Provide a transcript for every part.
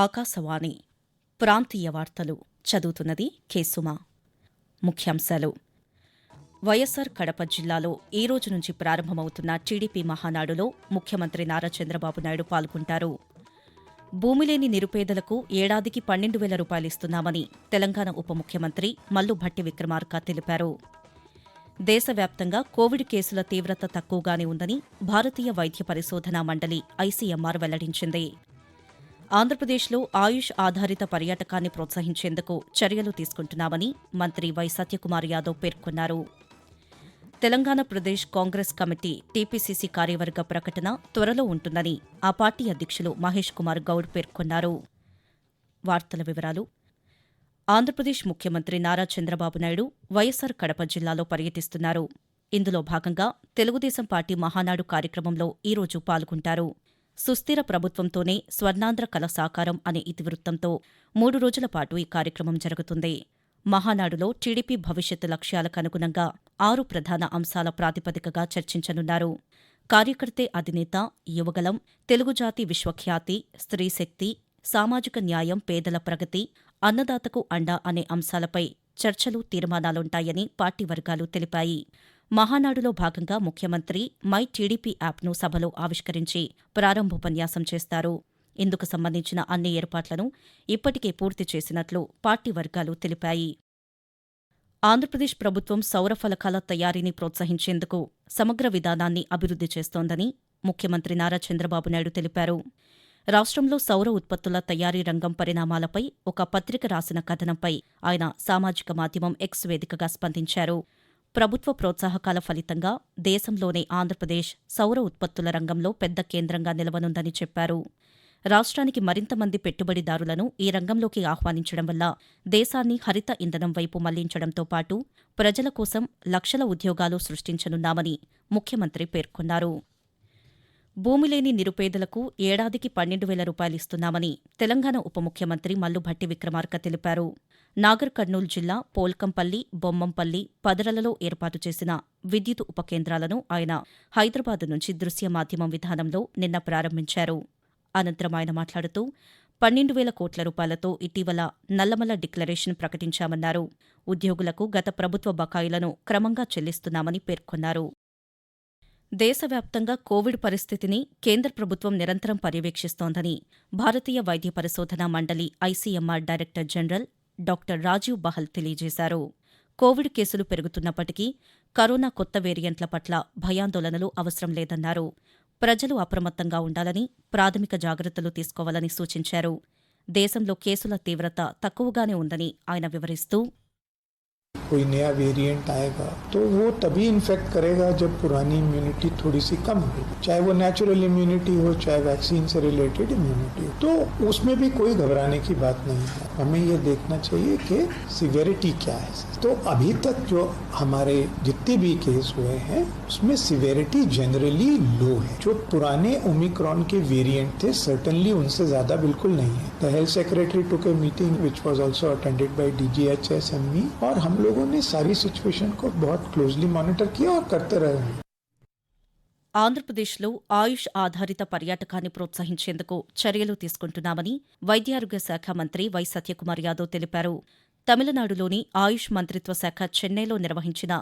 ఆకాశవాణి ప్రాంతీయ వార్తలు చదువుతున్నది కేసుమా ముఖ్యాంశాలు. వైఎస్సార్ కడప జిల్లాలో ఈ రోజు నుంచి ప్రారంభమవుతున్న టీడీపీ మహానాడులో ముఖ్యమంత్రి నారా చంద్రబాబు నాయుడు పాల్గొంటారు. భూమిలేని నిరుపేదలకు ఏడాదికి పన్నెండు వేల రూపాయలు ఇస్తున్నామని తెలంగాణ ఉప ముఖ్యమంత్రి మల్లు భట్టి విక్రమార్క తెలిపారు. దేశవ్యాప్తంగా కోవిడ్ కేసుల తీవ్రత తక్కువగానే ఉందని భారతీయ వైద్య పరిశోధనా మండలి ఐసీఎంఆర్ వెల్లడించింది. ఆంధ్రప్రదేశ్లో ఆయుష్ ఆధారిత పర్యాటకాన్ని ప్రోత్సహించేందుకు చర్యలు తీసుకుంటున్నామని మంత్రి వై సత్యకుమార్ యాదవ్ పేర్కొన్నారు. తెలంగాణ ప్రదేశ్ కాంగ్రెస్ కమిటీ టీపీసీసీ కార్యవర్గ ప్రకటన త్వరలో ఉంటుందని ఆ పార్టీ అధ్యక్షులు మహేష్ కుమార్ గౌడ్ పేర్కొన్నారు. వార్తల వివరాలు. ఆంధ్రప్రదేశ్ ముఖ్యమంత్రి నారా చంద్రబాబు నాయుడు వైఎస్సార్ కడప జిల్లాలో పర్యటిస్తున్నారు. ఇందులో భాగంగా తెలుగుదేశం పార్టీ మహానాడు కార్యక్రమంలో ఈరోజు పాల్గొంటారు. సుస్థిర ప్రభుత్వంతోనే స్వర్ణాంధ్ర కళ సాకారం అనే ఇతివృత్తంతో మూడు రోజుల పాటు ఈ కార్యక్రమం జరుగుతుంది. మహానాడులో టీడీపీ భవిష్యత్ లక్ష్యాలకు అనుగుణంగా ఆరు ప్రధాన అంశాల ప్రాతిపదికగా చర్చించనున్నారు. కార్యకర్తే అధినేత యువగలం తెలుగుజాతి విశ్వఖ్యాతి స్త్రీశక్తి సామాజిక న్యాయం పేదల ప్రగతి అన్నదాతకు అండా అనే అంశాలపై చర్చలు తీర్మానాలుంటాయని పార్టీ వర్గాలు తెలిపాయి. మహానాడులో భాగంగా ముఖ్యమంత్రి మై టీడీపీ యాప్ను సభలో ఆవిష్కరించి ప్రారంభోపన్యాసం చేస్తారు. ఇందుకు సంబంధించిన అన్ని ఏర్పాట్లను ఇప్పటికే పూర్తి చేసినట్లు పార్టీ వర్గాలు తెలిపాయి. ఆంధ్రప్రదేశ్ ప్రభుత్వం సౌర ఫలకాల తయారీని ప్రోత్సహించేందుకు సమగ్ర విధానాన్ని అభివృద్ధి చేస్తోందని ముఖ్యమంత్రి నారా చంద్రబాబు నాయుడు తెలిపారు. రాష్ట్రంలో సౌర ఉత్పత్తుల తయారీ రంగం పరిణామాలపై ఒక పత్రిక రాసిన కథనంపై ఆయన సామాజిక మాధ్యమం ఎక్స్ వేదికగా స్పందించారు. ప్రభుత్వ ప్రోత్సాహకాల ఫలితంగా దేశంలోనే ఆంధ్రప్రదేశ్ సౌర ఉత్పత్తుల రంగంలో పెద్ద కేంద్రంగా నిలవనుందని చెప్పారు. రాష్ట్రానికి మరింత మంది పెట్టుబడిదారులను ఈ రంగంలోకి ఆహ్వానించడం వల్ల దేశాన్ని హరిత ఇంధనం వైపు మళ్ళించడంతో పాటు ప్రజల కోసం లక్షల ఉద్యోగాలు సృష్టించనున్నామని ముఖ్యమంత్రి పేర్కొన్నారు. భూమిలేని నిరుపేదలకు ఏడాదికి పన్నెండు వేల రూపాయలు ఇస్తున్నామని తెలంగాణ ఉప ముఖ్యమంత్రి మల్లుభట్టి విక్రమార్క తెలిపారు. నాగర్ కర్నూలు జిల్లా పోల్కంపల్లి బొమ్మంపల్లి పదరలలో ఏర్పాటు చేసిన విద్యుత్ ఉపకేంద్రాలను ఆయన హైదరాబాద్ నుంచి దృశ్య మాధ్యమం విధానంలో నిన్న ప్రారంభించారు. అనంతరం ఆయన మాట్లాడుతూ పన్నెండు వేల కోట్ల రూపాయలతో ఇటీవల నల్లమల డిక్లరేషన్ ప్రకటించామన్నారు. ఉద్యోగులకు గత ప్రభుత్వ బకాయిలను క్రమంగా చెల్లిస్తున్నామని పేర్కొన్నారు. దేశవ్యాప్తంగా కోవిడ్ పరిస్థితిని కేంద్ర ప్రభుత్వం నిరంతరం పర్యవేక్షిస్తోందని భారతీయ వైద్య పరిశోధనా మండలి ICMR director general doctor Rajiv Bahl తెలియజేశారు. కోవిడ్ కేసులు పెరుగుతున్నప్పటికీ కరోనా కొత్త వేరియంట్ల పట్ల భయాందోళనలు అవసరం లేదన్నారు. ప్రజలు అప్రమత్తంగా ఉండాలని ప్రాథమిక జాగ్రత్తలు తీసుకోవాలని సూచించారు. దేశంలో కేసుల తీవ్రత తక్కువగానే ఉందని ఆయన వివరిస్తూ कोई नया वेरिएंट आएगा तो वो तभी इन्फेक्ट करेगा जब पुरानी इम्यूनिटी थोड़ी सी कम हो। चाहे वो नेचुरल इम्यूनिटी हो, चाहे वैक्सीन से रिलेटेड इम्यूनिटी हो। तो उसमें भी कोई घबराने की बात नहीं है। हमें ये देखना चाहिए कि सिवियरिटी क्या है। तो अभी तक जो हमारे जितने भी केस हुए हैं, उसमें सिवेरिटी जनरली लो है। जो पुराने ओमिक्रॉन के वेरिएंट थे सर्टनली उनसे ज़्यादा बिल्कुल नहीं है। The health secretary took a meeting which was also attended by D G H S M और हम लोगों ने सारी सिचुएशन को बहुत क्लोजली मॉनिटर किया और करते रहे हैं ఆంధ్రప్రదేశ్లో ఆయుష్ ఆధారిత పర్యాటకాన్ని ప్రోత్సహించేందుకు చర్యలు తీసుకుంటున్నామని వైద్యారోగ్య శాఖ మంత్రి వై సత్యకుమార్ యాదవ్ తెలిపారు తమిళనాడులోని ఆయుష్ మంత్రిత్వ శాఖ చెన్నైలో నిర్వహించిన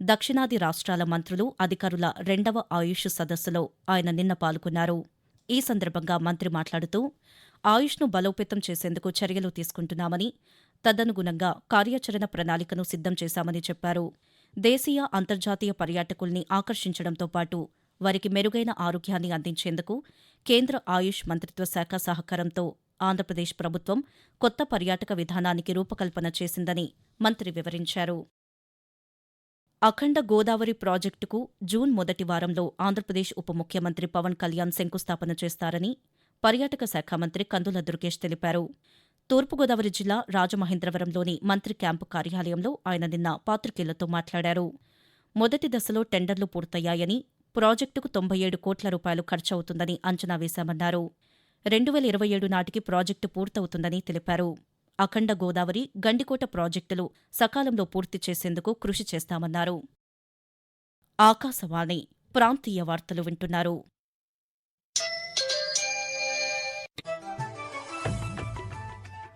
దక్షిణాది రాష్ట్రాల మంత్రులు అధికారుల రెండవ ఆయుష్ సదస్సులో ఆయన నిన్న పాల్గొన్నారు ఈ సందర్భంగా మంత్రి మాట్లాడుతూ ఆయుష్ను బలోపేతం చేసేందుకు చర్యలు తీసుకుంటున్నామని తదనుగుణంగా కార్యాచరణ ప్రణాళికను సిద్ధం చేశామని చెప్పారు. దేశీయ అంతర్జాతీయ పర్యాటకుల్ని ఆకర్షించడంతో పాటు వారికి మెరుగైన ఆరోగ్యాన్ని అందించేందుకు కేంద్ర ఆయుష్ మంత్రిత్వ శాఖ సహకారంతో ఆంధ్రప్రదేశ్ ప్రభుత్వం కొత్త పర్యాటక విధానానికి రూపకల్పన చేసిందని మంత్రి వివరించారు. అఖండ గోదావరి ప్రాజెక్టుకు జూన్ మొదటి వారంలో ఆంధ్రప్రదేశ్ ఉప ముఖ్యమంత్రి పవన్ కళ్యాణ్ శంకుస్థాపన చేస్తారని పర్యాటక శాఖ మంత్రి కందుల దుర్గేష్ తెలిపారు. తూర్పుగోదావరి జిల్లా రాజమహేంద్రవరంలోని మంత్రి క్యాంపు కార్యాలయంలో ఆయన నిన్న పాత్రికేయులతో మాట్లాడారు. మొదటి దశలో టెండర్లు పూర్తయ్యాయని ప్రాజెక్టుకు తొంభై ఏడు కోట్ల రూపాయలు ఖర్చవుతుందని అంచనా వేశామన్నారు. రెండు వేల ఇరవై ఏడు నాటికి ప్రాజెక్టు పూర్తవుతుందని తెలిపారు. అఖండ గోదావరి గండికోట ప్రాజెక్టులు సకాలంలో పూర్తి చేసేందుకు కృషి చేస్తామన్నారు. ఆకాశవాణి ప్రాంతీయ వార్తలు వింటున్నారు.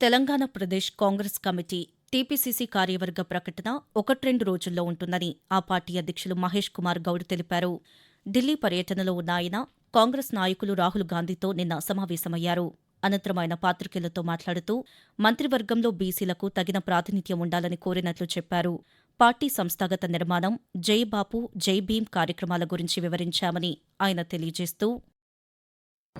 తెలంగాణ ప్రదేశ్ కాంగ్రెస్ కమిటీ టీపీసీసీ కార్యవర్గ ప్రకటన ఒకట్రెండు రోజుల్లో ఉంటుందని ఆ పార్టీ అధ్యక్షులు మహేష్ కుమార్ గౌడ్ తెలిపారు. ఢిల్లీ పర్యటనలో ఉన్న ఆయన కాంగ్రెస్ నాయకులు రాహుల్ గాంధీతో నిన్న సమావేశమయ్యారు. అనంతరం ఆయన పాత్రికేయులతో మాట్లాడుతూ మంత్రివర్గంలో బీసీలకు తగిన ప్రాతినిధ్యం ఉండాలని కోరినట్లు చెప్పారు. పార్టీ సంస్థాగత నిర్మాణం జై బాపు జై భీమ్ కార్యక్రమాల గురించి వివరించామని ఆయన తెలియజేస్తూ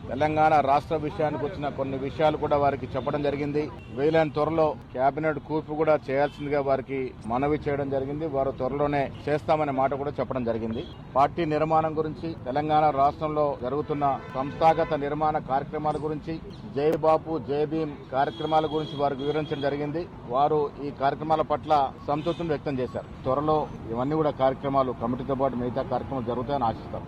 తెలంగాణ రాష్ట్ర విషయానికి వచ్చిన కొన్ని విషయాలు కూడా వారికి చెప్పడం జరిగింది. వీలైన త్వరలో కేబినెట్ కూర్పు కూడా చేయాల్సిందిగా వారికి మనవి చేయడం జరిగింది. వారు త్వరలోనే చేస్తామనే మాట కూడా చెప్పడం జరిగింది. పార్టీ నిర్మాణం గురించి తెలంగాణ రాష్ట్రంలో జరుగుతున్న సంస్థాగత నిర్మాణ కార్యక్రమాల గురించి జై బాపు జై భీమ్ కార్యక్రమాల గురించి వారికి వివరించడం జరిగింది. వారు ఈ కార్యక్రమాల పట్ల సంతృప్తిని వ్యక్తం చేశారు. త్వరలో ఇవన్నీ కూడా కార్యక్రమాలు కమిటీతో పాటు మిగతా కార్యక్రమాలు జరుగుతాయని ఆశిస్తాం.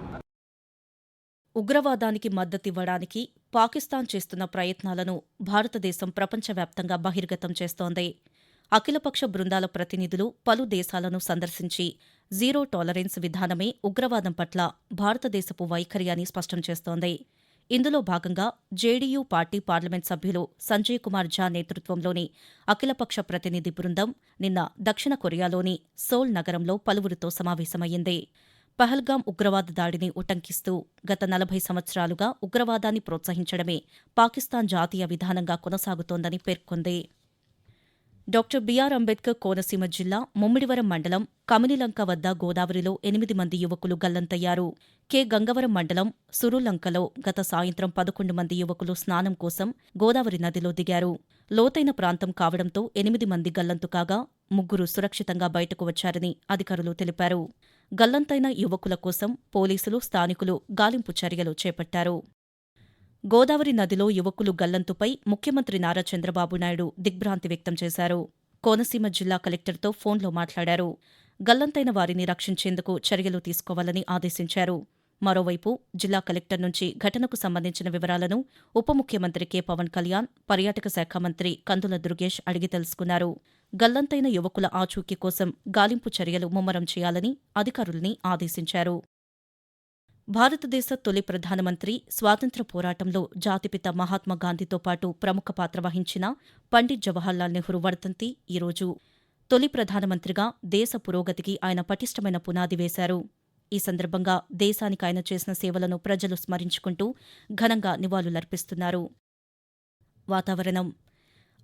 ఉగ్రవాదానికి మద్దతివ్వడానికి పాకిస్తాన్ చేస్తున్న ప్రయత్నాలను భారతదేశం ప్రపంచవ్యాప్తంగా బహిర్గతం చేస్తోంది. అఖిలపక్ష బృందాల ప్రతినిధులు పలు దేశాలను సందర్శించి జీరో టాలరెన్స్ విధానమే ఉగ్రవాదం పట్ల భారతదేశపు వైఖరి అని స్పష్టం చేస్తోంది. ఇందులో భాగంగా జేడీయూ పార్టీ పార్లమెంట్ సభ్యులు సంజయ్ కుమార్ ఝా నేతృత్వంలోని అఖిలపక్ష ప్రతినిధి బృందం నిన్న దక్షిణ కొరియాలోని సోల్ నగరంలో పలువురితో సమావేశమయ్యింది. పహల్గాం ఉగ్రవాద దాడిని ఉటంకిస్తూ గత నలభై సంవత్సరాలుగా ఉగ్రవాదాన్ని ప్రోత్సహించడమే పాకిస్తాన్ జాతీయ విధానంగా కొనసాగుతోందని పేర్కొంది. డాక్టర్ బిఆర్ అంబేద్కర్ కోనసీమ జిల్లా ముమ్మిడివరం మండలం కమినిలంక వద్ద గోదావరిలో ఎనిమిది మంది యువకులు గల్లంతయ్యారు. కె. గంగవరం మండలం సురులంకలో గత సాయంత్రం పదకొండు మంది యువకులు స్నానం కోసం గోదావరి నదిలో దిగారు. లోతైన ప్రాంతం కావడంతో ఎనిమిది మంది గల్లంతు కాగా ముగ్గురు సురక్షితంగా బయటకు వచ్చారని అధికారులు తెలిపారు. గల్లంతైన యువకుల కోసం పోలీసులు స్థానికులు గాలింపు చర్యలు చేపట్టారు. గోదావరి నదిలో యువకులు గల్లంతుపై ముఖ్యమంత్రి నారా చంద్రబాబు నాయుడు దిగ్భ్రాంతి వ్యక్తం చేశారు. కోనసీమ జిల్లా కలెక్టర్తో ఫోన్లో మాట్లాడారు. గల్లంతైన వారిని రక్షించేందుకు చర్యలు తీసుకోవాలని ఆదేశించారు. మరోవైపు జిల్లా కలెక్టర్ నుంచి ఘటనకు సంబంధించిన వివరాలను ఉప ముఖ్యమంత్రి కె. పవన్ కళ్యాణ్ పర్యాటక శాఖ మంత్రి కందుల దుర్గేష్ అడిగి తెలుసుకున్నారు. గల్లంతైన యువకుల ఆచూకీ కోసం గాలింపు చర్యలు ముమ్మరం చేయాలని అధికారుల్ని ఆదేశించారు. భారతదేశ తొలి ప్రధానమంత్రి స్వాతంత్ర్య పోరాటంలో జాతిపిత మహాత్మాగాంధీతో పాటు ప్రముఖ పాత్ర వహించిన పండిట్ జవహర్లాల్ నెహ్రూ వర్ధంతి ఈరోజు తొలి ప్రధానమంత్రిగా దేశ పురోగతికి ఆయన పటిష్టమైన పునాది వేశారు. ఈ సందర్భంగా దేశానికి ఆయన చేసిన సేవలను ప్రజలు స్మరించుకుంటూ ఘనంగా నివాళులర్పిస్తున్నారు. వాతావరణం.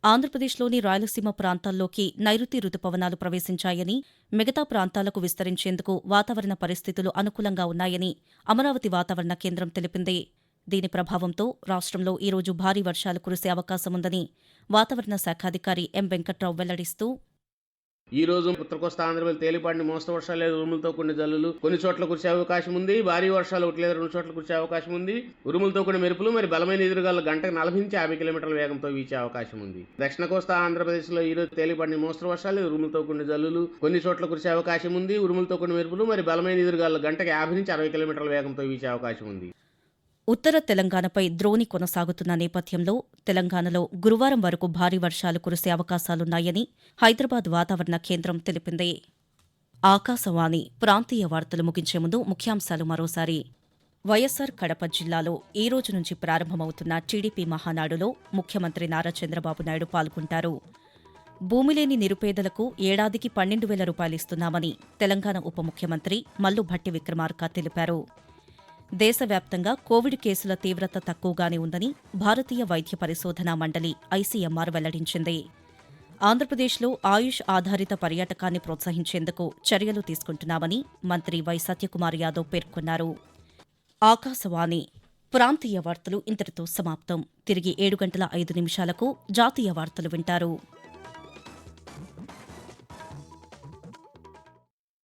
ఆంధ్రప్రదేశ్లోని రాయలసీమ ప్రాంతాల్లోకి నైరుతి రుతుపవనాలు ప్రవేశించాయని మిగతా ప్రాంతాలకు విస్తరించేందుకు వాతావరణ పరిస్థితులు అనుకూలంగా ఉన్నాయని అమరావతి వాతావరణ కేంద్రం తెలిపింది. దీని ప్రభావంతో రాష్ట్రంలో ఈరోజు భారీ వర్షాలు కురిసే అవకాశముందని వాతావరణ శాఖాధికారి ఎం వెంకట్రావు వెల్లడిస్తూ ఈ రోజు ఉత్తర కోస్తా ఆంధ్రప్రదేశ్ మోస్తరు వర్షాలు లేదా ఉరుములతో కొన్ని జల్లులు. కొన్ని చోట్ల కురిసే అవకాశం ఉంది. భారీ వర్షాలు ఒకటి లేదా రెండు చోట్ల కురిసే అవకాశం ఉంది. ఉరుములతో కొన్ని మెరుపులు మరి బలమైన ఎదురుగాలు గంటకు నలభై నుంచి యాభై కిలోమీటర్ల వేగంతో వీచే అవకాశం ఉంది. దక్షిణ కోస్తా ఆంధ్రప్రదేశ్లో ఈ రోజు తేలిపాటిన మోస్తరు వర్షాలు లేదా ఉరుములతో కొన్ని జల్లులు. కొన్ని చోట్ల కురిసే అవకాశం ఉంది. ఉరుములతో కొన్ని మెరుపులు మరి బలమైన ఎదురుగాలు గంటకు యాభై నుంచి అరవై కిలోమీటర్ల వేగంతో వీచే అవకాశం ఉంది. ఉత్తర తెలంగాణపై ద్రోణి కొనసాగుతున్న నేపథ్యంలో తెలంగాణలో గురువారం వరకు భారీ వర్షాలు కురిసే అవకాశాలున్నాయని హైదరాబాద్ వాతావరణ కేంద్రం తెలిపింది. ఆకాశవాణి ప్రాంతీయ వార్తలు ముగించే ముందు ముఖ్యాంశాలు మరోసారి. వైఎస్సార్ కడప జిల్లాలో ఈ రోజు నుంచి ప్రారంభమవుతున్న టీడీపీ మహానాడులో ముఖ్యమంత్రి నారా చంద్రబాబు నాయుడు పాల్గొంటారు. భూమిలేని నిరుపేదలకు ఏడాదికి పన్నెండు వేల రూపాయలు ఇస్తున్నామని తెలంగాణ ఉప ముఖ్యమంత్రి మల్లు భట్టి విక్రమార్క తెలిపారు. దేశవ్యాప్తంగా కోవిడ్ కేసుల తీవ్రత తక్కువగానే ఉందని భారతీయ వైద్య పరిశోధనా మండలి ఐసీఎంఆర్ వెల్లడించింది. ఆంధ్రప్రదేశ్లో ఆయుష్ ఆధారిత పర్యాటకాన్ని ప్రోత్సహించేందుకు చర్యలు తీసుకుంటున్నామని మంత్రి వై సత్యకుమార్ యాదవ్ పేర్కొన్నారు. ఆకాశవాణి ప్రాంతీయ వార్తలు ఇంతటితో సమాప్తం. తిరిగి ఏడు గంటల ఐదు నిమిషాలకు జాతీయ వార్తలు వింటారు.